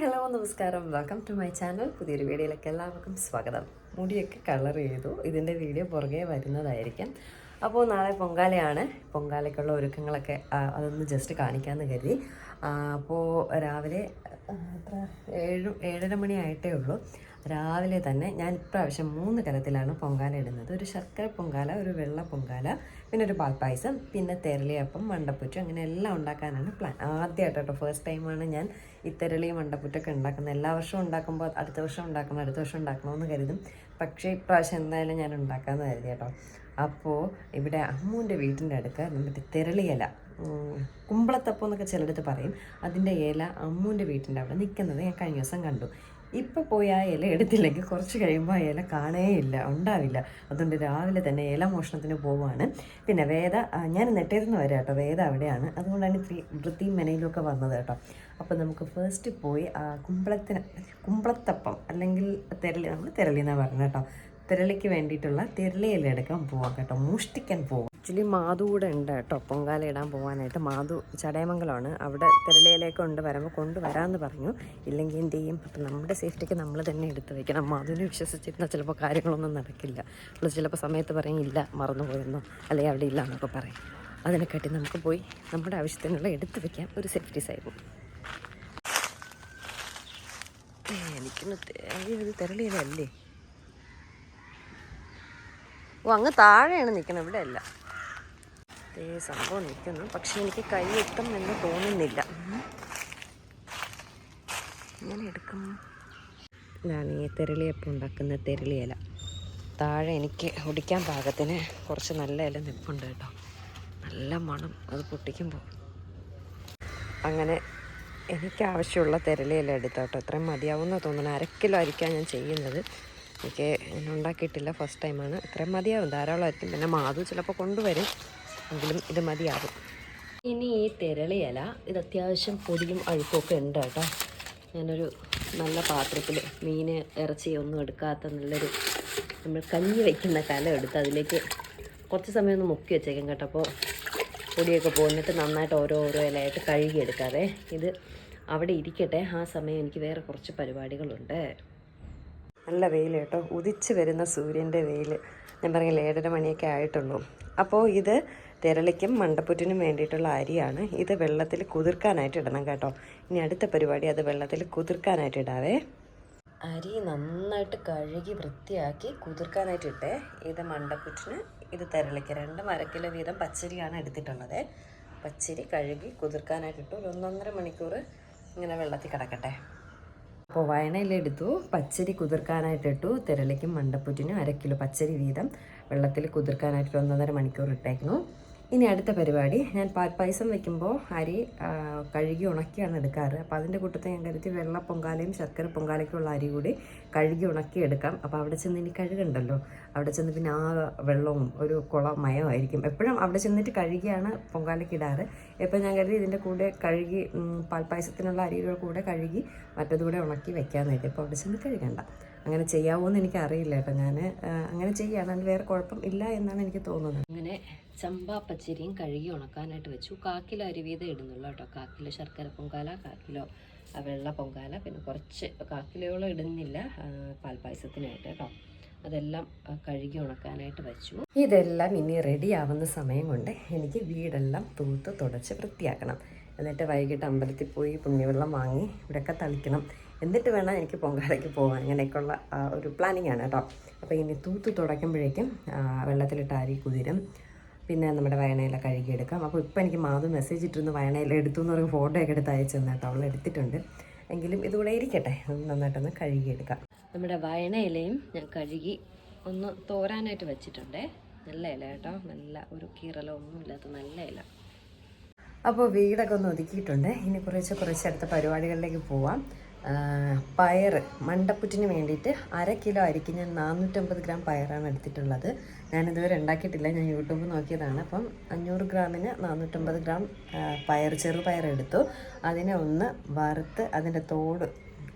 Hello നമസ്കാരം. Welcome to my channel പുതിയൊരു വീഡിയോയിലേക്ക് എല്ലാവർക്കും സ്വാഗതം. മുടിയൊക്കെ കളർ ചെയ്തു. ഇതിന്റെ വീഡിയോ പുറകെ വരുന്നതായിരിക്കും. അപ്പോൾ നാളെ പൊങ്കാലയാണ്. പൊങ്കാലയ്ക്കുള്ള ഒരുക്കങ്ങളൊക്കെ അതൊന്ന് ജസ്റ്റ് കാണിക്കാമെന്ന് കരുതി. അപ്പോൾ രാവിലെ എത്ര? ഏഴ് ഏഴര മണി ആയിട്ടേ ഉള്ളൂ. രാവിലെ തന്നെ ഞാൻ ഇപ്രാവശ്യം മൂന്ന് തരത്തിലാണ് പൊങ്കാല ഇടുന്നത്. ഒരു ശർക്കര പൊങ്കാല ഒരു വെള്ള പൊങ്കാല പിന്നെ ഒരു പാൽപ്പായസം പിന്നെ തെരളിയപ്പം മണ്ടപ്പുറ്റും അങ്ങനെ എല്ലാം ഉണ്ടാക്കാനാണ് പ്ലാൻ ആദ്യമായിട്ട് കേട്ടോ ഫസ്റ്റ് ടൈമാണ് ഞാൻ ഈ തെരളി മണ്ടപ്പുറ്റൊക്കെ ഉണ്ടാക്കുന്നത്. എല്ലാ വർഷവും ഉണ്ടാക്കുമ്പോൾ അടുത്ത വർഷം ഉണ്ടാക്കണം അടുത്ത വർഷം ഉണ്ടാക്കണമെന്ന് കരുതും. പക്ഷേ ഇപ്രാവശ്യം എന്തായാലും ഞാൻ ഉണ്ടാക്കാമെന്ന് കരുതി കേട്ടോ അപ്പോൾ ഇവിടെ അമ്മൂന്റെ വീട്ടിന്റെ അടുക്ക മറ്റേ തെരളി ഇല ഉം, കുമ്പളത്തപ്പം എന്നൊക്കെ ചിലടത്ത് പറയും. അതിന്റെ ഇല അമ്മൂന്റെ വീട്ടിന്റെ അവിടെ നിൽക്കുന്നത് ഞാൻ കഴിഞ്ഞ ദിവസം കണ്ടു. ഇപ്പോൾ പോയി ആ ഇല എടുത്തില്ലെങ്കിൽ കുറച്ച് കഴിയുമ്പോൾ ആ ഇല കാണേയില്ല ഉണ്ടാവില്ല. അതുകൊണ്ട് രാവിലെ തന്നെ ഇല മോഷണത്തിന് പോവുകയാണ് പിന്നെ വേദ ഞാൻ നെട്ടേരുന്ന് വരാം കേട്ടോ വേദ അവിടെയാണ്. അതുകൊണ്ടാണ് ഇത്തിരി വൃത്തിയും മെനയിലൊക്കെ വന്നത് കേട്ടോ. അപ്പോൾ നമുക്ക് ഫസ്റ്റ് പോയി ആ കുമ്പളത്തിന് കുമ്പളത്തപ്പം അല്ലെങ്കിൽ തെരളി നമ്മൾ തെരളി എന്നാണ് പറഞ്ഞത് കേട്ടോ. തിരളിക്ക് വേണ്ടിയിട്ടുള്ള തിരളിയില എടുക്കാൻ പോവാം കേട്ടോ മോഷ്ടിക്കാൻ പോവാം. ആക്ച്വലി മാധു കൂടെ ഉണ്ട് കേട്ടോ. പൊങ്കാല ഇടാൻ പോകാനായിട്ട് മാധു ചടയമംഗലമാണ്. അവിടെ തിരളിയിലേക്ക് കൊണ്ട് വരുമ്പോൾ കൊണ്ടുവരാമെന്ന് പറഞ്ഞു. ഇല്ലെങ്കിൽ എന്ത് ചെയ്യും? അപ്പം നമ്മുടെ സേഫ്റ്റിക്ക് നമ്മൾ തന്നെ എടുത്ത് വയ്ക്കണം മാധുവിനെ വിശ്വസിച്ചിരുന്നാൽ ചിലപ്പോൾ കാര്യങ്ങളൊന്നും നടക്കില്ല. പ്ലസ് ചിലപ്പോൾ സമയത്ത് പറയും ഇല്ല മറന്നുപോയെന്നോ അല്ലെങ്കിൽ അവിടെ ഇല്ല എന്നൊക്കെ പറയും. അതിനെക്കാട്ടി നമുക്ക് പോയി നമ്മുടെ ആവശ്യത്തിനുള്ള എടുത്ത് വെക്കാം ഒരു സേഫ്റ്റി സൈബും എനിക്കൊന്ന് ഇത് തിരളിയിലല്ലേ? ഓ അങ്ങ് താഴെയാണ് നിൽക്കുന്നത് ഇവിടെ അല്ല അതേ സംഭവം നിൽക്കുന്നു. പക്ഷെ എനിക്ക് കൈ എത്തും എന്ന് തോന്നുന്നില്ല. ഞാൻ എടുക്കും. ഇതാണ് ഈ തെരളിയപ്പം ഉണ്ടാക്കുന്ന തെരളി ഇല താഴെ എനിക്ക് ഒടിക്കാൻ പാകത്തിന് കുറച്ച് നല്ല ഇല നിൽപ്പുണ്ട് കേട്ടോ. നല്ല മണം. അത് പൊട്ടിക്കുമ്പോൾ അങ്ങനെ എനിക്ക് ആവശ്യമുള്ള തിരളിയില എടുത്തോട്ടോ അത്രയും മതിയാവുമെന്ന് തോന്നുന്നു. അര കിലോ ആയിരിക്കാം ഞാൻ ചെയ്യുന്നത്. എനിക്ക് ഞാൻ ഉണ്ടാക്കിയിട്ടില്ല. ഫസ്റ്റ് ടൈമാണ് ഇത്രയും മതിയാവും. ധാരാളമായിരിക്കും. പിന്നെ മാധു ചിലപ്പോൾ കൊണ്ടുവരും. എങ്കിലും ഇത് മതിയാകും ഇനി ഈ തിരളിയില ഇത് അത്യാവശ്യം പൊടിയും അഴുക്കൊക്കെ ഉണ്ട് കേട്ടോ. ഞാനൊരു നല്ല പാത്രത്തിൽ മീൻ ഇറച്ചി ഒന്നും എടുക്കാത്ത നല്ലൊരു നമ്മൾ കഞ്ഞി വയ്ക്കുന്ന കല എടുത്ത് അതിലേക്ക് കുറച്ച് സമയം ഒന്ന് മുക്കി വെച്ചേക്കും കേട്ടോ. അപ്പോൾ പൊടിയൊക്കെ പോന്നിട്ട് നന്നായിട്ട് ഓരോ ഓരോ ഇലയായിട്ട് കഴുകിയെടുക്കാതെ ഇത് അവിടെ ഇരിക്കട്ടെ. ആ സമയം എനിക്ക് വേറെ കുറച്ച് പരിപാടികളുണ്ട്. നല്ല വെയിൽ കേട്ടോ. ഉദിച്ച് വരുന്ന സൂര്യന്റെ വെയിൽ ഞാൻ പറഞ്ഞില്ല ഏഴര മണിയൊക്കെ ആയിട്ടുള്ളൂ. അപ്പോൾ ഇത് തിരളിക്കും മണ്ടപ്പുറ്റിനും വേണ്ടിയിട്ടുള്ള അരിയാണ്. ഇത് വെള്ളത്തിൽ കുതിർക്കാനായിട്ട് ഇടണം കേട്ടോ. ഇനി അടുത്ത പരിപാടി അത് വെള്ളത്തിൽ കുതിർക്കാനായിട്ട് ഇടാവേ. അരി നന്നായിട്ട് കഴുകി വൃത്തിയാക്കി കുതിർക്കാനായിട്ട് ഇട്ടേ. ഇത് മണ്ടപ്പുറ്റിന് ഇത് തിരളിക്ക്. രണ്ടും അരക്കിലോ കിലോ വീതം പച്ചരിയാണ് എടുത്തിട്ടുള്ളത്. പച്ചരി കഴുകി കുതിർക്കാനായിട്ട് ഇട്ടു. ഒരു ഒന്നൊന്നര മണിക്കൂർ ഇങ്ങനെ വെള്ളത്തിൽ കിടക്കട്ടെ. അപ്പോൾ വയണയിലെടുത്തു പച്ചരി കുതിർക്കാനായിട്ട് ഇട്ടു. തിരളിക്കും മണ്ടപ്പുറ്റിനും അര കിലോ പച്ചരി വീതം വെള്ളത്തിൽ കുതിർക്കാനായിട്ട് ഒന്നൊന്നര മണിക്കൂർ ഇട്ടേക്കുന്നു. ഇനി അടുത്ത പരിപാടി. ഞാൻ പായസം വെക്കുമ്പോൾ അരി കഴുകി ഉണക്കിയാണ് എടുക്കാറ്. അപ്പോൾ അതിന്റെ കൂട്ടത്തിൽ ഞാൻ കരുതി വെള്ള പൊങ്കാലയും ശർക്കര പൊങ്കാലയ്ക്കുള്ള അരി കൂടി കഴുകി ഉണക്കി എടുക്കാം. അപ്പോൾ അവിടെ ചെന്ന് ഇനി കഴുകുണ്ടല്ലോ? അവിടെ ചെന്ന് പിന്നെ ആ വെള്ളവും ഒരു കുളമയമായിരിക്കും എപ്പോഴും അവിടെ ചെന്നിട്ട് കഴുകിയാണ് പൊങ്കാലയ്ക്ക് ഇടാറ്. ഇപ്പം ഞാൻ കരുതി ഇതിന്റെ കൂടെ കഴുകി പാൽപ്പായസത്തിനുള്ള അരിയുടെ കൂടെ കഴുകി മറ്റതുകൂടെ ഉണക്കി വെക്കാൻ കരുതി ഇപ്പോൾ അവിടെ ചെന്ന് കഴുകണ്ട. അങ്ങനെ ചെയ്യാവോ എന്ന് എനിക്ക് അറിയില്ല കേട്ടോ ഞാൻ അങ്ങനെ ചെയ്യാണ് അതിന് വേറെ കുഴപ്പം ഇല്ല എന്നാണ് എനിക്ക് തോന്നുന്നത്. അങ്ങനെ ചമ്പാ പച്ചരിയും കഴുകി ഉണക്കാനായിട്ട് വെച്ചു. കാക്കില അരി വീതം ഇടുന്നുള്ളൂ കേട്ടോ. കാക്കിലോ ശർക്കര പൊങ്കാല കാക്കിലോ വെള്ള പൊങ്കാല പിന്നെ കുറച്ച് കാക്കിലോളം ഇടുന്നില്ല പാൽപ്പായസത്തിനായിട്ട് കേട്ടോ. അതെല്ലാം കഴുകി ഉണക്കാനായിട്ട് വെച്ചു. ഇതെല്ലാം ഇനി റെഡി ആവുന്ന സമയം കൊണ്ട് എനിക്ക് വീടെല്ലാം തൂത്ത് തുടച്ച് വൃത്തിയാക്കണം. എന്നിട്ട് വൈകിട്ട് അമ്പലത്തിൽ പോയി പുണ്യവെള്ളം വാങ്ങി ഇവിടെയൊക്കെ തളിക്കണം. എന്നിട്ട് വേണം എനിക്ക് പൊങ്കാലയ്ക്ക് പോകാൻ. അങ്ങനെയൊക്കെയുള്ള ഒരു പ്ലാനിങ് ആണ് കേട്ടോ. അപ്പോൾ ഇനി തൂത്ത് തുടയ്ക്കുമ്പോഴേക്കും വെള്ളത്തിലിട്ട് അരി കുതിരും. പിന്നെ നമ്മുടെ വയണയില കഴുകിയെടുക്കാം. അപ്പോൾ ഇപ്പോൾ എനിക്ക് മാധു മെസ്സേജ് ഇട്ടിരുന്നു വയണയില എടുത്തു എന്ന് പറയുമ്പോൾ ഫോട്ടോ ഒക്കെ എടുത്ത് അയച്ചു തന്നെ കേട്ടോ. അവൾ എടുത്തിട്ടുണ്ട്. എങ്കിലും ഇതുകൂടെ ഇരിക്കട്ടെ. ഒന്ന് നന്നായിട്ടൊന്ന് കഴുകിയെടുക്കാം. നമ്മുടെ വയണയിലയും ഞാൻ കഴുകി ഒന്ന് തോരാനായിട്ട് വെച്ചിട്ടുണ്ടേ. നല്ല ഇല കേട്ടോ. നല്ല ഒരു കീറലോ ഒന്നും ഇല്ലാത്ത നല്ല ഇല. അപ്പോൾ വീടൊക്കെ ഒന്ന് ഒതുക്കിയിട്ടുണ്ട്. ഇനി കുറച്ച് കുറച്ച് അടുത്ത പരിപാടികളിലേക്ക് പോവാം. ആ, പയറ് മണ്ടപ്പുറ്റിന് വേണ്ടിയിട്ട് അര കിലോ അരിക്ക് ഞാൻ നാനൂറ്റമ്പത് ഗ്രാം പയറാണ് എടുത്തിട്ടുള്ളത്. ഞാനിതുവരെ ഉണ്ടാക്കിയിട്ടില്ല. ഞാൻ യൂട്യൂബ് നോക്കിയതാണ്. അപ്പം അഞ്ഞൂറ് ഗ്രാമിന് നാനൂറ്റമ്പത് ഗ്രാം പയർ ചെറുപയർ എടുത്തു. അതിനെ ഒന്ന് വറുത്ത് അതിന്റെ തോട്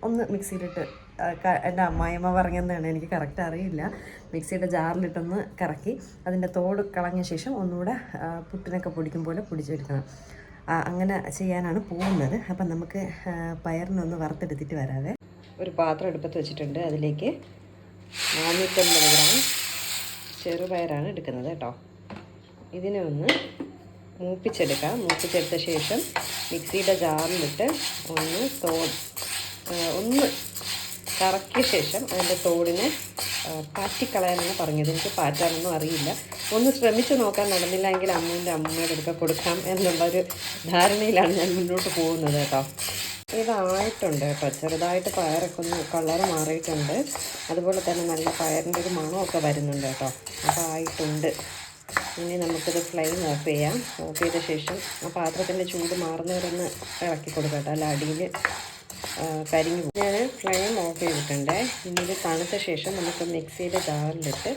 ഒന്ന് മിക്സിയിലിട്ട് എന്റെ അമ്മായിയമ്മ പറഞ്ഞതെന്നാണ് എനിക്ക് കറക്റ്റ് അറിയില്ല. മിക്സിയുടെ ജാറിലിട്ടൊന്ന് കറക്കി അതിന്റെ തോട് കളഞ്ഞ ശേഷം ഒന്നുകൂടെ പുട്ടിനൊക്കെ പൊടിക്കും പോലെ പൊടിച്ചെടുക്കണം. അങ്ങനെ ചെയ്യാനാണ് പോകുന്നത്. അപ്പം നമുക്ക് പയറിനൊന്ന് വറുത്തെടുത്തിട്ട് വരാതെ ഒരു പാത്രം എടുപ്പത്ത് വെച്ചിട്ടുണ്ട്. അതിലേക്ക് നാനൂറ്റമ്പത് ഗ്രാം ചെറുപയറാണ് എടുക്കുന്നത് കേട്ടോ. ഇതിനെ ഒന്ന് മൂപ്പിച്ചെടുക്കാം. മൂപ്പിച്ചെടുത്ത ശേഷം മിക്സിയുടെ ജാറിലിട്ട് ഒന്ന് തോ ഒന്ന് കറക്കിയ ശേഷം അതിന്റെ തോടിനെ പാറ്റിക്കളയാനാണ് പറഞ്ഞത്. എനിക്ക് പാറ്റാനൊന്നും അറിയില്ല. ഒന്ന് ശ്രമിച്ചു നോക്കാൻ നടന്നില്ല എങ്കിൽ അമ്മൂന്റെ അമ്മയുടെ അടുക്ക കൊടുക്കാം എന്നുള്ളൊരു ധാരണയിലാണ് ഞാൻ മുന്നോട്ട് പോകുന്നത് കേട്ടോ. ഇതായിട്ടുണ്ട് കേട്ടോ. ചെറുതായിട്ട് പയറൊക്കെ ഒന്ന് കളർ മാറിയിട്ടുണ്ട്. അതുപോലെ തന്നെ നല്ല പയറിന്റെ ഒരു മണമൊക്കെ വരുന്നുണ്ട് കേട്ടോ. അപ്പോൾ ആയിട്ടുണ്ട് ഇനി നമുക്കിത് ഫ്ലെയിം ഓഫ് ചെയ്യാം. ഓഫ് ചെയ്ത ശേഷം ആ പാത്രത്തിന്റെ ചൂട് മാറുന്നവരൊന്ന് ഇളക്കി കൊടുക്കട്ടെ അല്ല അടിയിൽ കരിഞ്ഞു ഞാൻ ഫ്ലെയിം ഓഫ് ചെയ്തിട്ടുണ്ട്. ഇനി ഇത് തണുത്ത ശേഷം നമുക്ക് മിക്സിയുടെ ജാറിലിട്ട്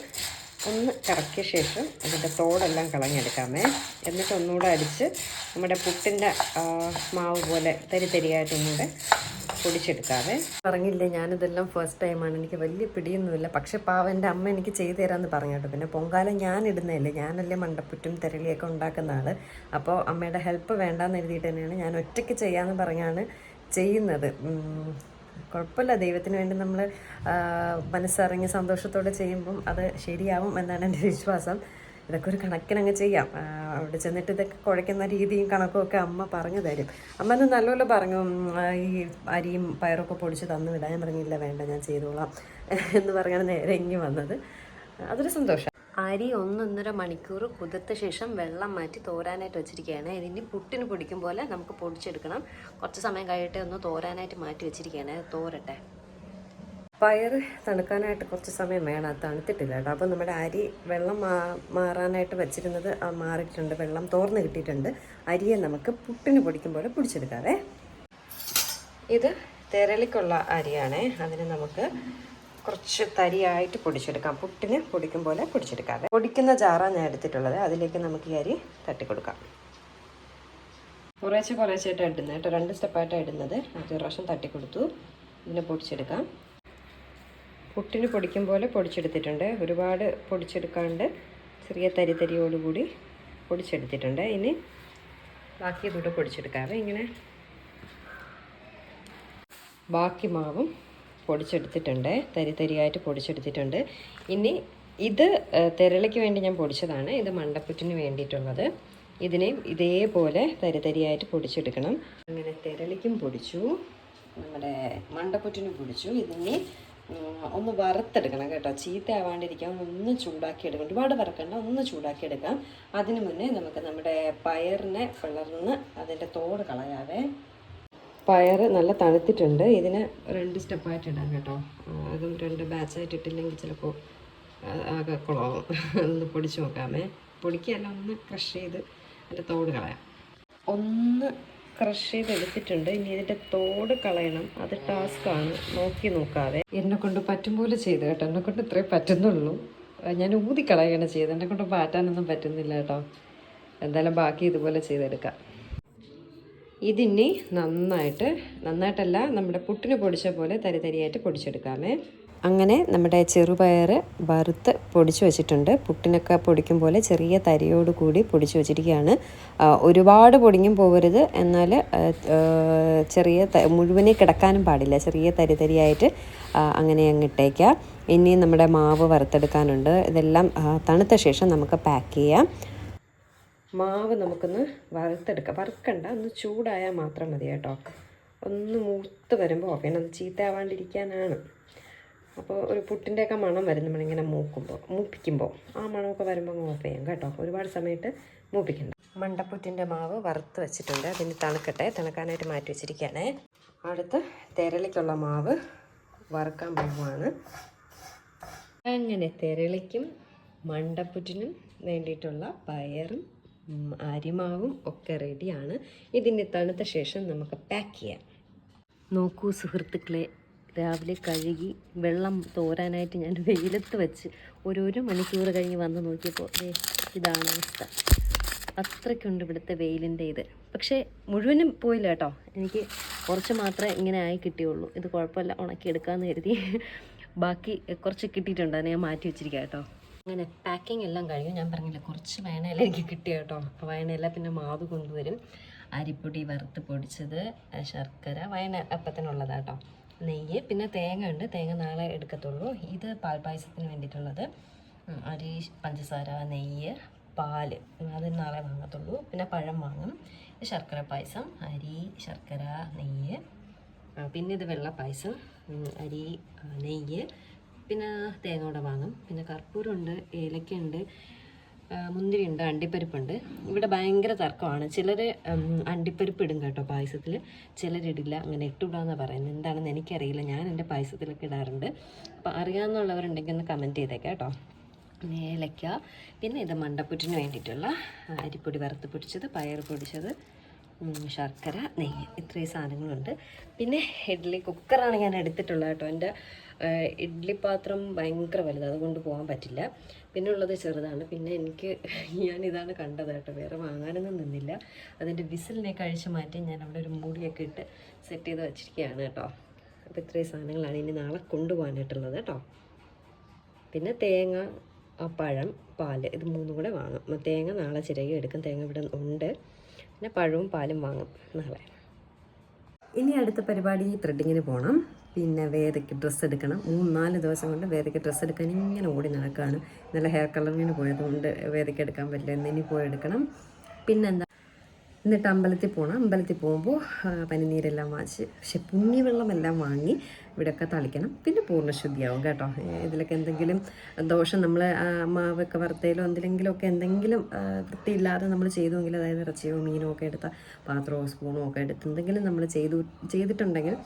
ഒന്ന് കറക്കിയ ശേഷം അതിന്റെ തോടെല്ലാം കളഞ്ഞെടുക്കാമേ. എന്നിട്ട് ഒന്നുകൂടെ അടിച്ച് നമ്മുടെ പുട്ടിന്റെ മാവ് പോലെ തരി തരിയായിട്ട് ഒന്നുകൂടെ പൊടിച്ചെടുക്കാവേ പറഞ്ഞില്ലേ ഞാനിതെല്ലാം ഫസ്റ്റ് ടൈമാണ് എനിക്ക് വലിയ പിടിയൊന്നുമില്ല. പക്ഷെ പാവ എന്റെ അമ്മ എനിക്ക് ചെയ്തു തരാമെന്ന് പറഞ്ഞു പിന്നെ പൊങ്കാലം ഞാൻ ഇടുന്നതല്ലേ. ഞാനല്ലേ മണ്ടപ്പുറ്റും തിരളിയൊക്കെ ഉണ്ടാക്കുന്ന ആൾ അപ്പോൾ അമ്മയുടെ ഹെൽപ്പ് വേണ്ടാന്ന് എഴുതിയിട്ട് തന്നെയാണ് ഞാൻ ഒറ്റയ്ക്ക് ചെയ്യാമെന്ന് പറഞ്ഞാണ് ചെയ്യുന്നത്. കുഴപ്പമില്ല. ദൈവത്തിന് വേണ്ടി നമ്മൾ മനസ്സറിഞ്ഞ് സന്തോഷത്തോടെ ചെയ്യുമ്പം അത് ശരിയാവും എന്നാണ് എന്റെ വിശ്വാസം. ഇതൊക്കെ ഒരു കണക്കിനങ്ങ് ചെയ്യാം. അവിടെ ചെന്നിട്ട് ഇതൊക്കെ കുഴക്കുന്ന രീതിയും കണക്കും ഒക്കെ അമ്മ പറഞ്ഞു തരും. അമ്മ എന്ന് നല്ലപോലെ പറഞ്ഞു ഈ അരിയും പയറൊക്കെ പൊടിച്ച് തന്നു വിടാൻ പറഞ്ഞില്ല വേണ്ട ഞാൻ ചെയ്തോളാം എന്ന് പറഞ്ഞാണ് നേരെ ഇങ്ങി വന്നത്. അതൊരു സന്തോഷം. അരി ഒന്നൊന്നര മണിക്കൂർ കുതിർത്ത ശേഷം വെള്ളം മാറ്റി തോരാനായിട്ട് വെച്ചിരിക്കുകയാണ്. ഇതിന് പുട്ടിന് പൊടിക്കും പോലെ നമുക്ക് പൊടിച്ചെടുക്കണം. കുറച്ച് സമയം കഴിയട്ടെ ഒന്ന് തോരാനായിട്ട് മാറ്റി വെച്ചിരിക്കുകയാണ്. തോരട്ടെ. പയർ തണുക്കാനായിട്ട് കുറച്ച് സമയം വേണം. അത് തണുത്തിട്ടില്ല കേട്ടോ. അപ്പോൾ നമ്മുടെ അരി വെള്ളം മാ മാറാനായിട്ട് വെച്ചിരുന്നത് മാറിയിട്ടുണ്ട്. വെള്ളം തോർന്ന് കിട്ടിയിട്ടുണ്ട്. അരിയെ നമുക്ക് പുട്ടിന് പൊടിക്കും പോലെ പൊടിച്ചെടുക്കാവേ. ഇത് തിരളിക്കുള്ള അരിയാണേ. അതിന് നമുക്ക് കുറച്ച് തരിയായിട്ട് പൊടിച്ചെടുക്കാം. പുട്ടിന് പൊടിക്കും പോലെ പൊടിച്ചെടുക്കാതെ. പൊടിക്കുന്ന ജാറാണ് ഞാൻ എടുത്തിട്ടുള്ളത്. അതിലേക്ക് നമുക്ക് ഈ അരി തട്ടിക്കൊടുക്കാം. കുറേശ്ശെ കുറേശ്ശായിട്ടാണ് ഇടുന്നത് കേട്ടോ. രണ്ട് സ്റ്റെപ്പായിട്ടാണ് ഇടുന്നത്. ഒരു പ്രാവശ്യം തട്ടിക്കൊടുത്തു. ഇതിനെ പൊടിച്ചെടുക്കാം. പുട്ടിന് പൊടിക്കും പോലെ പൊടിച്ചെടുത്തിട്ടുണ്ട്. ഒരുപാട് പൊടിച്ചെടുക്കാണ്ട് ചെറിയ തരി തരിയോടുകൂടി പൊടിച്ചെടുത്തിട്ടുണ്ട്. ഇനി ബാക്കി ഇതുകൂടെ പൊടിച്ചെടുക്കാറ് ഇങ്ങനെ ബാക്കി മാവും. പൊടിച്ചെടുത്തിട്ടുണ്ട്. തരി തരിയായിട്ട് പൊടിച്ചെടുത്തിട്ടുണ്ട്. ഇനി ഇത് തെരളിക്ക് വേണ്ടി ഞാൻ പൊടിച്ചതാണ്. ഇത് മണ്ടപ്പുറ്റിന് വേണ്ടിയിട്ടുള്ളത്. ഇതിനെയും ഇതേപോലെ തരി തരിയായിട്ട് പൊടിച്ചെടുക്കണം. അങ്ങനെ തെരളിക്കും പൊടിച്ചു. നമ്മുടെ മണ്ടപ്പുറ്റിനും പൊടിച്ചു. ഇതിനെ ഒന്ന് വറുത്തെടുക്കണം കേട്ടോ. ചീത്ത ആവാണ്ടിരിക്കാൻ ഒന്ന് ചൂടാക്കി എടുക്കണം ഒരുപാട് വറക്കണ്ട ഒന്ന് ചൂടാക്കി എടുക്കാം അതിനു മുന്നേ നമുക്ക് നമ്മുടെ പയറിനെ പിളർന്ന് അതിന്റെ തോട് കളയാവേ. പയർ നല്ല തണുത്തിട്ടുണ്ട്. ഇതിന് രണ്ട് സ്റ്റെപ്പായിട്ട് ഇടാം കേട്ടോ. അതും രണ്ട് ബാച്ചായിട്ട് ഇട്ടില്ലെങ്കിൽ ചിലപ്പോൾ ആകെ കുളമാവും ഒന്ന് പൊടിച്ച് നോക്കാമേ. പൊടിക്കല്ല ഒന്ന് ക്രഷ് ചെയ്ത് അതിന്റെ തോട് കളയാം. ഒന്ന് ക്രഷ് ചെയ്ത് എടുത്തിട്ടുണ്ട്. ഇനി ഇതിന്റെ തോട് കളയണം. അത് ടാസ്ക്കാണ് നോക്കി നോക്കാതെ എന്നെ കൊണ്ട് പറ്റും പോലെ ചെയ്ത് കേട്ടോ. എന്നെ കൊണ്ട് ഇത്രേ പറ്റുന്നുള്ളൂ. ഞാൻ ഊതി കളയാണ് ചെയ്തത്. എന്നെ കൊണ്ട് പാറ്റാനൊന്നും പറ്റുന്നില്ല കേട്ടോ. എന്തായാലും ബാക്കി ഇതുപോലെ ചെയ്തെടുക്കാം. ഇതിനി നന്നായിട്ട് നന്നായിട്ടല്ല നമ്മുടെ പുട്ടിന് പൊടിച്ച പോലെ തരി തരിയായിട്ട് പൊടിച്ചെടുക്കാമേ. അങ്ങനെ നമ്മുടെ ചെറുപയർ വറുത്ത് പൊടിച്ചു വെച്ചിട്ടുണ്ട്. പുട്ടിനൊക്കെ പൊടിക്കും പോലെ ചെറിയ തരിയോട് കൂടി പൊടിച്ചു വെച്ചിരിക്കുകയാണ്. ഒരുപാട് പൊടിഞ്ഞും പോകരുത്. എന്നാൽ ചെറിയ മുഴുവനെ കിടക്കാനും പാടില്ല. ചെറിയ തരി തരിയായിട്ട് അങ്ങനെ അങ്ങ് ഇട്ടേക്കാം. ഇനി നമ്മുടെ മാവ് വറുത്തെടുക്കാനുണ്ട്. ഇതെല്ലാം തണുത്ത ശേഷം നമുക്ക് പാക്ക് ചെയ്യാം. മാവ് നമുക്കൊന്ന് വറുത്തെടുക്കാം. വറുക്കണ്ട ഒന്ന് ചൂടായാൽ മാത്രം മതി കേട്ടോ. ഒന്ന് മൂത്ത് വരുമ്പോൾ ചെയ്യണം. അത് ചീത്തയാവാണ്ടിരിക്കാനാണ്. അപ്പോൾ ഒരു പുട്ടിന്റെയൊക്കെ മണം വരും നമ്മളിങ്ങനെ മൂക്കുമ്പോൾ മൂപ്പിക്കുമ്പോൾ. ആ മണമൊക്കെ വരുമ്പോൾ ഓഫ് ചെയ്യാം കേട്ടോ. ഒരുപാട് സമയത്ത് മൂപ്പിക്കണ്ട. മണ്ടപ്പുറ്റിന്റെ മാവ് വറുത്ത് വെച്ചിട്ടുണ്ട്. അതിന് തണുക്കട്ടെ. തണുക്കാനായിട്ട് മാറ്റി വെച്ചിരിക്കുകയാണേ. അടുത്ത് തെരളിക്കുള്ള മാവ് വറുക്കാൻ പോകുവാണ് അങ്ങനെ തെരളിക്കും മണ്ടപ്പുറ്റിനും വേണ്ടിയിട്ടുള്ള പയറും അരിമാവും ഒക്കെ റെഡിയാണ് ഇതിന്റെ തണുത്ത ശേഷം നമുക്ക് പാക്ക് ചെയ്യാം. നോക്കൂ സുഹൃത്തുക്കളെ രാവിലെ കഴുകി വെള്ളം തോരാനായിട്ട് ഞാൻ വെയിലത്ത് വെച്ച് ഒരു മണിക്കൂർ കഴിഞ്ഞ് വന്ന് നോക്കിയപ്പോൾ ഇതാണ് അവസ്ഥ. അത്രയ്ക്കുണ്ട് ഇവിടുത്തെ വെയിലിന്റെ ഇത്. പക്ഷേ മുഴുവനും പോയില്ല കേട്ടോ. എനിക്ക് കുറച്ച് മാത്രമേ ഇങ്ങനെ ആയി കിട്ടിയുള്ളൂ. ഇത് കുഴപ്പമില്ല ഉണക്കിയെടുക്കാമെന്ന് കരുതി. ബാക്കി കുറച്ച് കിട്ടിയിട്ടുണ്ട് അതിനെ ഞാൻ മാറ്റി വെച്ചിരിക്കാം കേട്ടോ. അങ്ങനെ പാക്കിംഗ് എല്ലാം കഴിഞ്ഞു. ഞാൻ പറഞ്ഞില്ല കുറച്ച് വയനയില എനിക്ക് കിട്ടിയ കേട്ടോ. അപ്പോൾ വയനയില പിന്നെ മാവ് കൊണ്ടുവരും. അരിപ്പൊടി വറുത്ത് പൊടിച്ചത് ശർക്കര വയന അപ്പത്തിനുള്ളതാട്ടോ നെയ്യ് പിന്നെ തേങ്ങ ഉണ്ട് തേങ്ങ നാളെ എടുക്കത്തുള്ളൂ. ഇത് പാൽപ്പായസത്തിന് വേണ്ടിയിട്ടുള്ളത്. അരി പഞ്ചസാര നെയ്യ് പാൽ. അത് നാളെ വാങ്ങത്തുള്ളൂ. പിന്നെ പഴം വാങ്ങും. ശർക്കര പായസം അരി ശർക്കര നെയ്യ്. പിന്നെ ഇത് വെള്ള പായസം. അരി നെയ്യ്. പിന്നെ തേങ്ങയുടെ വാങ്ങും പിന്നെ കർപ്പൂരമുണ്ട് ഏലക്കയുണ്ട് മുന്തിരിയുണ്ട് അണ്ടിപ്പരിപ്പുണ്ട്. ഇവിടെ ഭയങ്കര തർക്കമാണ്. ചിലർ അണ്ടിപ്പരിപ്പ് ഇടും കേട്ടോ പായസത്തിൽ ചിലരിടില്ല അങ്ങനെ ഇട്ടുവിടാന്നാണ് പറയുന്നത് എന്താണെന്ന് എനിക്കറിയില്ല. ഞാൻ എന്റെ പായസത്തിലൊക്കെ ഇടാറുണ്ട്. അപ്പോൾ അറിയാമെന്നുള്ളവരുണ്ടെങ്കിൽ ഒന്ന് കമന്റ് ചെയ്തേക്കാം കേട്ടോ. ഏലക്ക പിന്നെ ഇത് മണ്ടപ്പുറ്റിന് വേണ്ടിയിട്ടുള്ള അരിപ്പൊടി വറുത്ത് പൊടിച്ചത് പയർ പൊടിച്ചത് ശർക്കര നെയ്യ് ഇത്രയും സാധനങ്ങളുണ്ട്. പിന്നെ ഇഡ്ഡലി കുക്കറാണ് ഞാൻ എടുത്തിട്ടുള്ളത് കേട്ടോ. എന്റെ ഇഡ്ഡലി പാത്രം ഭയങ്കര വലുത് അതുകൊണ്ട് പോകാൻ പറ്റില്ല. പിന്നെ ഉള്ളത് ചെറുതാണ്. പിന്നെ എനിക്ക് ഞാൻ ഇതാണ് കണ്ടത് കേട്ടോ. വേറെ വാങ്ങാനൊന്നും നിന്നില്ല. അതിന്റെ വിസിലിനെ കഴിച്ച് മാറ്റി ഞാൻ അവിടെ ഒരു മൂടിയൊക്കെ ഇട്ട് സെറ്റ് ചെയ്ത് വെച്ചിരിക്കുകയാണ് കേട്ടോ. അപ്പോൾ ഇത്രയും സാധനങ്ങളാണ് ഇനി നാളെ കൊണ്ടുപോകാനായിട്ടുള്ളത് കേട്ടോ. പിന്നെ തേങ്ങ പഴം പാൽ ഇത് മൂന്നും കൂടെ വാങ്ങും. തേങ്ങ നാളെ ചിരകി എടുക്കും തേങ്ങ ഇവിടെ ഉണ്ട്. പിന്നെ പഴവും പാലും വാങ്ങും. നാളെ ഇനി അടുത്ത പരിപാടി ത്രെഡിങ്ങിന് പോകണം പിന്നെ വേദയ്ക്ക് ഡ്രസ്സ് എടുക്കണം. മൂന്ന് നാല് ദിവസം കൊണ്ട് വേദയ്ക്ക് ഡ്രസ്സ് എടുക്കാൻ ഇങ്ങനെ ഓടി നടക്കുകയാണ് നല്ല ഹെയർ കളറിങ്ങിന് പോയതുകൊണ്ട് വേദയ്ക്ക് എടുക്കാൻ പറ്റില്ല ഇന്ന് ഇനി പോയി എടുക്കണം. പിന്നെന്താ? എന്നിട്ട് അമ്പലത്തിൽ പോകണം അമ്പലത്തിൽ പോകുമ്പോൾ പനിനീരെല്ലാം വാങ്ങിച്ച് പക്ഷെ പുണ്യവെള്ളമെല്ലാം വാങ്ങി ഇവിടെയൊക്കെ തളിക്കണം. പിന്നെ പൂർണശുദ്ധിയാവും കേട്ടോ. ഇതിലൊക്കെ എന്തെങ്കിലും ദോഷം നമ്മൾ മാവൊക്കെ വറുത്തയിലോ എന്തെങ്കിലുമൊക്കെ എന്തെങ്കിലും വൃത്തിയില്ലാതെ നമ്മൾ ചെയ്തുവെങ്കിൽ അതായത് ഇറച്ചിയോ മീനോ ഒക്കെ എടുത്ത പാത്രമോ സ്പൂണോ ഒക്കെ എടുത്ത് എന്തെങ്കിലും നമ്മൾ ചെയ്തു ചെയ്തിട്ടുണ്ടെങ്കിൽ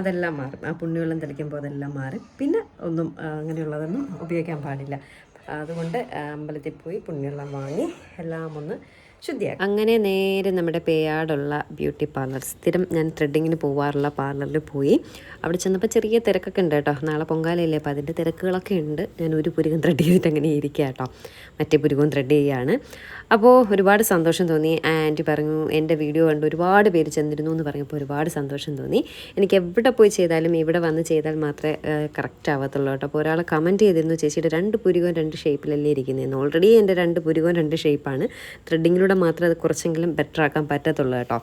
അതെല്ലാം മാറും. ആ പുണ്യവെള്ളം തളിക്കുമ്പോൾ അതെല്ലാം മാറും. പിന്നെ ഒന്നും അങ്ങനെയുള്ളതൊന്നും ഉപയോഗിക്കാൻ പാടില്ല. അതുകൊണ്ട് അമ്പലത്തിൽ പോയി പുണ്യവെള്ളം വാങ്ങി എല്ലാം ഒന്ന് ശുദ്ധിയാക്കും അങ്ങനെ നേരെ നമ്മുടെ പേയാടുള്ള ബ്യൂട്ടി പാർലർ സ്ഥിരം ഞാൻ ത്രെഡിങ്ങിന് പോവാറുള്ള പാർലറിൽ പോയി. അവിടെ ചെന്നപ്പോൾ ചെറിയ തിരക്കൊക്കെ ഉണ്ട് കേട്ടോ. നാളെ പൊങ്കാലയില്ലേ അപ്പോൾ അതിന്റെ തിരക്കുകളൊക്കെ ഉണ്ട്. ഞാൻ ഒരു പുരുകം ത്രെഡ് ചെയ്തിട്ട് അങ്ങനെ ഇരിക്കുക കേട്ടോ. മറ്റേ പുരുകവും ത്രെഡ് ചെയ്യുകയാണ് അപ്പോൾ ഒരുപാട് സന്തോഷം തോന്നി. ആന്റി പറഞ്ഞു എന്റെ വീഡിയോ കണ്ട് ഒരുപാട് പേര് ചെന്നിരുന്നു എന്ന് പറഞ്ഞപ്പോൾ ഒരുപാട് സന്തോഷം തോന്നി. എനിക്ക് എവിടെ പോയി ചെയ്താലും ഇവിടെ വന്ന് ചെയ്താൽ മാത്രമേ കറക്റ്റ് ആവത്തുള്ളൂ കേട്ടോ. അപ്പോൾ ഒരാൾ കമന്റ് ചെയ്തിരുന്നു ചേച്ചിയുടെ രണ്ട് പുരുകവും രണ്ട് ഷേപ്പിലല്ലേ ഇരിക്കുന്നതെന്ന് ഓൾറെഡി എന്റെ രണ്ട് പുരുകവും രണ്ട് ഷേപ്പാണ് ത്രെഡിങ്ങിലൂടെ മാത്രമേ അത് കുറച്ചെങ്കിലും ബെറ്റർ ആക്കാൻ പറ്റത്തുള്ളൂ കേട്ടോ.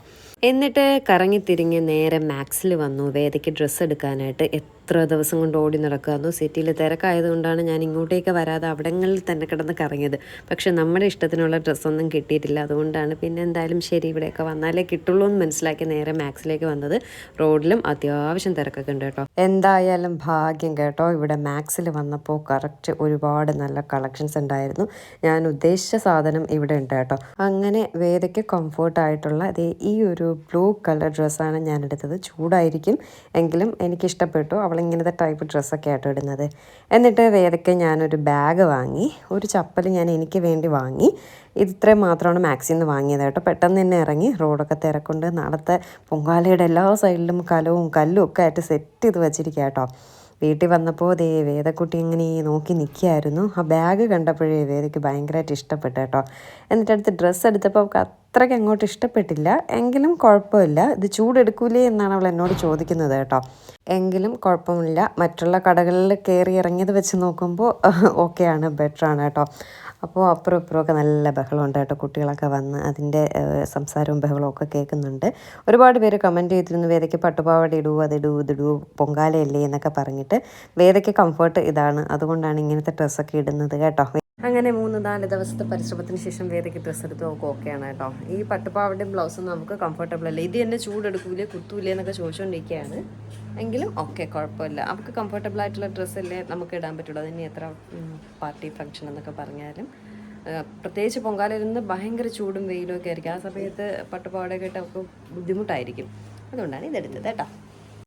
എന്നിട്ട് കറങ്ങി തിരിഞ്ഞ് നേരെ മാക്സിൽ വന്നു. വേദയ്ക്ക് ഡ്രസ്സ് എടുക്കാനായിട്ട് എത്ര ദിവസം കൊണ്ട് ഓടി നടക്കാമെന്നു സിറ്റിയിൽ തിരക്കായതുകൊണ്ടാണ് ഞാൻ ഇങ്ങോട്ടേക്ക് വരാതെ അവിടങ്ങളിൽ തന്നെ കിടന്ന് കറങ്ങിയത്. പക്ഷെ നമ്മുടെ ഇഷ്ടത്തിനുള്ള ഡ്രസ്സൊന്നും കിട്ടിയിട്ടില്ല. അതുകൊണ്ടാണ് പിന്നെ എന്തായാലും ശരി ഇവിടെയൊക്കെ വന്നാലേ കിട്ടുള്ളൂ എന്ന് മനസ്സിലാക്കി നേരെ മാക്സിലേക്ക് വന്നത്. റോഡിലും അത്യാവശ്യം തിരക്കൊക്കെ ഉണ്ട് കേട്ടോ. എന്തായാലും ഭാഗ്യം കേട്ടോ. ഇവിടെ മാക്സിൽ വന്നപ്പോൾ കറക്റ്റ് ഒരുപാട് നല്ല കളക്ഷൻസ് ഉണ്ടായിരുന്നു. ഞാൻ ഉദ്ദേശിച്ച സാധനം ഇവിടെ ഉണ്ട് കേട്ടോ. അങ്ങനെ വേദയ്ക്ക് കംഫോർട്ടായിട്ടുള്ള അതേ ഈ ഒരു ബ്ലൂ കളർ ഡ്രസ്സാണ് ഞാൻ എടുത്തത് ചൂടായിരിക്കും എങ്കിലും എനിക്കിഷ്ടപ്പെട്ടു. അവളിങ്ങനത്തെ ടൈപ്പ് ഡ്രസ്സൊക്കെ ആയിട്ട് ഇടുന്നത്. എന്നിട്ട് വേദയ്ക്ക് ഞാനൊരു ബാഗ് വാങ്ങി. ഒരു ചപ്പൽ ഞാൻ എനിക്ക് വേണ്ടി വാങ്ങി. ഇത് ഇത്രയും മാത്രമാണ് മാക്സിൽ നിന്ന് വാങ്ങിയത് കേട്ടോ. പെട്ടെന്ന് തന്നെ ഇറങ്ങി. റോഡൊക്കെ തിരക്കുണ്ട്. നാളത്തെ പൊങ്കാലയുടെ എല്ലാ സൈഡിലും കലവും കല്ലും ഒക്കെ ആയിട്ട് സെറ്റ് ചെയ്ത് വെച്ചിരിക്കുക കേട്ടോ. വീട്ടിൽ വന്നപ്പോൾ ദേ വേദക്കുട്ടി ഇങ്ങനെ നോക്കി നിൽക്കുകയായിരുന്നു ആ ബാഗ് കണ്ടപ്പോഴേ വേദയ്ക്ക് ഭയങ്കരമായിട്ട് ഇഷ്ടപ്പെട്ടു കേട്ടോ. എന്നിട്ട് അടുത്ത് ഡ്രസ്സ് എടുത്തപ്പോൾ അവൾക്ക് അത്രയ്ക്ക് അങ്ങോട്ട് ഇഷ്ടപ്പെട്ടില്ല. എങ്കിലും കുഴപ്പമില്ല. ഇത് ചൂടെടുക്കൂലേ എന്നാണ് അവൾ എന്നോട് ചോദിക്കുന്നത് കേട്ടോ. എങ്കിലും കുഴപ്പമില്ല. മറ്റുള്ള കടകളിൽ കയറി ഇറങ്ങിയത് വെച്ച് നോക്കുമ്പോൾ ഓക്കെയാണ് ബെറ്ററാണ് കേട്ടോ. അപ്പോൾ അപ്പുറം ഇപ്പുറമൊക്കെ നല്ല ബഹളമുണ്ട് കേട്ടോ. കുട്ടികളൊക്കെ വന്ന് അതിന്റെ സംസാരവും ബഹളവും ഒക്കെ കേൾക്കുന്നുണ്ട്. ഒരുപാട് പേര് കമന്റ് ചെയ്തിരുന്നു വേദയ്ക്ക് പട്ടുപാവാട ഇടൂ അതിടൂ ഇതിടൂ പൊങ്കാലയല്ലേ എന്നൊക്കെ പറഞ്ഞിട്ട് വേദയ്ക്ക് കംഫർട്ട് ഇതാണ്. അതുകൊണ്ടാണ് ഇങ്ങനത്തെ ഡ്രസ്സൊക്കെ ഇടുന്നത് കേട്ടോ. അങ്ങനെ മൂന്ന് നാല് ദിവസത്തെ പരിശ്രമത്തിന് ശേഷം വേദയ്ക്ക് ഡ്രസ്സ് എടുത്ത് നോക്കും ഓക്കെയാണ് കേട്ടോ. ഈ പട്ടുപാവടയും ബ്ലൗസും നമുക്ക് കംഫർട്ടബിൾ അല്ല? ഇത് എന്നെ ചൂടെടുക്കൂലേ കുത്തൂലേ എന്നൊക്കെ ചോദിച്ചുകൊണ്ടിരിക്കുകയാണ് എങ്കിലും ഓക്കെ കുഴപ്പമില്ല. നമുക്ക് കംഫർട്ടബിൾ ആയിട്ടുള്ള ഡ്രസ്സല്ലേ നമുക്ക് ഇടാൻ പറ്റുള്ളൂ. അതിന് എത്ര പാർട്ടി ഫംഗ്ഷൻ എന്നൊക്കെ പറഞ്ഞാലും. പ്രത്യേകിച്ച് പൊങ്കാലിരുന്ന് ഭയങ്കര ചൂടും വെയിലും ഒക്കെ ആയിരിക്കും. ആ സമയത്ത് പട്ടുപാവടയൊക്കെ ഇട്ട് നമുക്ക് ബുദ്ധിമുട്ടായിരിക്കും. അതുകൊണ്ടാണ് ഇതെടുത്തത് കേട്ടോ.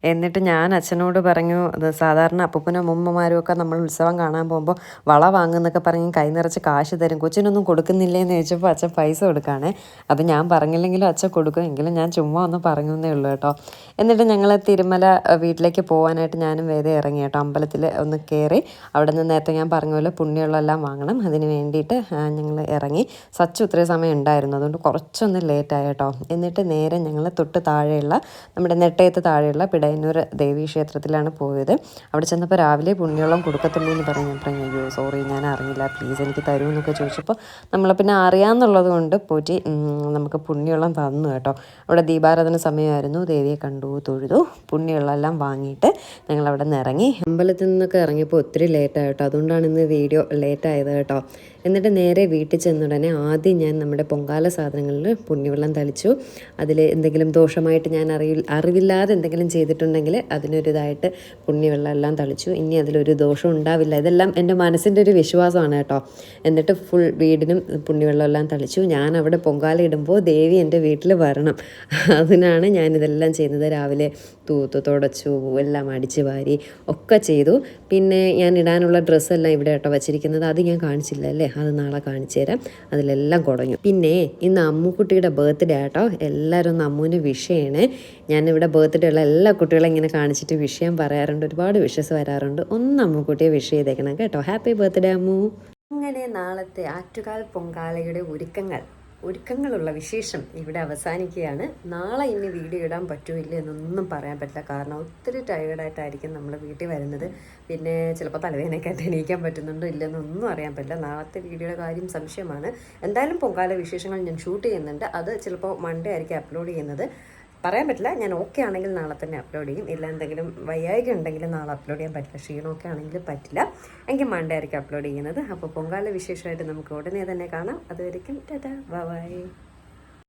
എന്നിട്ട് ഞാൻ അച്ഛനോട് പറഞ്ഞു സാധാരണ അപ്പൂപ്പനും അമ്മൂമ്മമാരും ഒക്കെ നമ്മൾ ഉത്സവം കാണാൻ പോകുമ്പോൾ വള വാങ്ങുന്നൊക്കെ പറഞ്ഞ് കൈ നിറച്ച് കാശ് തരും. കൊച്ചിനൊന്നും കൊടുക്കുന്നില്ലേ എന്ന് ചോദിച്ചപ്പോൾ അച്ഛൻ പൈസ കൊടുക്കുകയാണേ അത് ഞാൻ പറഞ്ഞില്ലെങ്കിലും അച്ഛൻ കൊടുക്കും. എങ്കിലും ഞാൻ ചുമ്മാ ഒന്ന് പറഞ്ഞു എന്നേ ഉള്ളൂ കേട്ടോ. എന്നിട്ട് ഞങ്ങൾ തിരുമല വീട്ടിലേക്ക് പോകാനായിട്ട് ഞാനും വേദ ഇറങ്ങി കേട്ടോ. അമ്പലത്തിൽ ഒന്ന് കയറി അവിടെ നിന്ന് നേരത്തെ ഞാൻ പറഞ്ഞ പോലെ പുണ്യമുള്ളതെല്ലാം വാങ്ങണം. അതിന് വേണ്ടിയിട്ട് ഞങ്ങൾ ഇറങ്ങി. സച്ചു ഇത്രയും സമയം ഉണ്ടായിരുന്നു. അതുകൊണ്ട് കുറച്ചൊന്ന് ലേറ്റായി കേട്ടോ. എന്നിട്ട് നേരെ ഞങ്ങൾ തൊട്ട് താഴെയുള്ള നമ്മുടെ നെട്ടയത്ത് താഴെയുള്ള പിടയൻ പയ്യന്നൂർ ദേവീ ക്ഷേത്രത്തിലാണ് പോയത്. അവിടെ ചെന്നപ്പോൾ രാവിലെ പുണ്യവെള്ളം കൊടുക്കത്തുള്ളൂ എന്ന് പറഞ്ഞു ഞാൻ പറഞ്ഞു അയ്യോ സോറി ഞാൻ അറിയില്ല പ്ലീസ് എനിക്ക് തരൂ എന്നൊക്കെ ചോദിച്ചപ്പോൾ നമ്മളെ പിന്നെ അറിയാമെന്നുള്ളത് കൊണ്ട് പോറ്റി നമുക്ക് പുണ്യവെള്ളം തന്നു കേട്ടോ. അവിടെ ദീപാരാധന സമയമായിരുന്നു. ദേവിയെ കണ്ടു തൊഴുതു പുണ്യവെള്ളം എല്ലാം വാങ്ങിയിട്ട് ഞങ്ങൾ അവിടെ നിന്ന് ഇറങ്ങി. അമ്പലത്തിൽ നിന്നൊക്കെ ഇറങ്ങിയപ്പോൾ ഒത്തിരി ലേറ്റായി കേട്ടോ. അതുകൊണ്ടാണ് ഇന്ന് വീഡിയോ ലേറ്റായത് കേട്ടോ. എന്നിട്ട് നേരെ വീട്ടിൽ ചെന്നുടനെ ആദ്യം ഞാൻ നമ്മുടെ പൊങ്കാല സാധനങ്ങളിൽ പുണ്യവെള്ളം തളിച്ചു. അതിൽ എന്തെങ്കിലും ദോഷമായിട്ട് ഞാൻ അറിയി അറിവില്ലാതെ എന്തെങ്കിലും ചെയ്തിട്ടുണ്ടെങ്കിൽ അതിനൊരിതായിട്ട് പുണ്യവെള്ളം എല്ലാം തളിച്ചു. ഇനി അതിലൊരു ദോഷം ഉണ്ടാവില്ല. ഇതെല്ലാം എന്റെ മനസ്സിന്റെ ഒരു വിശ്വാസമാണ് കേട്ടോ. എന്നിട്ട് ഫുൾ വീടിനും പുണ്യവെള്ളം എല്ലാം തളിച്ചു. ഞാൻ അവിടെ പൊങ്കാല ഇടുമ്പോൾ ദേവി എന്റെ വീട്ടിൽ വരണം. അതിനാണ് ഞാനിതെല്ലാം ചെയ്യുന്നത്. രാവിലെ തൂത്ത് തുടച്ചു എല്ലാം അടിച്ച് വാരി ഒക്കെ ചെയ്തു. പിന്നെ ഞാൻ ഇടാനുള്ള ഡ്രസ്സെല്ലാം ഇവിടെ കേട്ടോ വച്ചിരിക്കുന്നത്. അത് ഞാൻ കാണിച്ചില്ല അല്ലേ? അത് നാളെ കാണിച്ചു തരാം. അതിലെല്ലാം കുടഞ്ഞു. പിന്നെ ഇന്ന് അമ്മുക്കുട്ടിയുടെ ബർത്ത്ഡേ ആട്ടോ. എല്ലാവരും ഒന്ന് അമ്മുവിന്റെ വിഷയമാണ് ഞാനിവിടെ ബർത്ത്ഡേ ഉള്ള എല്ലാ കുട്ടികളെ ഇങ്ങനെ കാണിച്ചിട്ട് വിഷയം പറയാറുണ്ട് ഒരുപാട് വിഷസ് വരാറുണ്ട്. ഒന്ന് അമ്മുക്കുട്ടിയെ വിഷ് ചെയ്തേക്കണം കേട്ടോ. Happy birthday Ammu. അങ്ങനെ നാളത്തെ ആറ്റുകാൽ പൊങ്കാലയുടെ ഒരുക്കങ്ങൾ ഒരുക്കങ്ങളുള്ള വിശേഷം ഇവിടെ അവസാനിക്കുകയാണ്. നാളെ ഇനി വീഡിയോ ഇടാൻ പറ്റൂല്ല എന്നൊന്നും പറയാൻ പറ്റില്ല. കാരണം ഒത്തിരി ടയേർഡായിട്ടായിരിക്കും നമ്മൾ വീട്ടിൽ വരുന്നത്. പിന്നെ ചിലപ്പോൾ തലവേദനയൊക്കെ എണീക്കാൻ പറ്റുന്നുണ്ടോ ഇല്ലെന്നൊന്നും അറിയാൻ പറ്റില്ല. നാളത്തെ വീഡിയോയുടെ കാര്യം സംശയമാണ്. എന്തായാലും പൊങ്കാല വിശേഷങ്ങൾ ഞാൻ ഷൂട്ട് ചെയ്യുന്നുണ്ട്. അത് ചിലപ്പോൾ മൺഡേ ആയിരിക്കും അപ്ലോഡ് ചെയ്യുന്നത്. പറയാൻ പറ്റില്ല. ഞാൻ ഓക്കെ ആണെങ്കിൽ നാളെ തന്നെ അപ്ലോഡ് ചെയ്യും. ഇല്ല എന്തെങ്കിലും വയ്യായിക ഉണ്ടെങ്കിൽ നാളെ അപ്ലോഡ് ചെയ്യാൻ പറ്റില്ല. ക്ഷീണമൊക്കെ ആണെങ്കിൽ പറ്റില്ല. എങ്കിൽ മൺഡേ ആയിരിക്കും അപ്ലോഡ് ചെയ്യുന്നത്. അപ്പോൾ പൊങ്കാല വിശേഷമായിട്ട് നമുക്ക് ഉടനെ തന്നെ കാണാം. അതുവരെയും ടാറ്റാ. ബൈ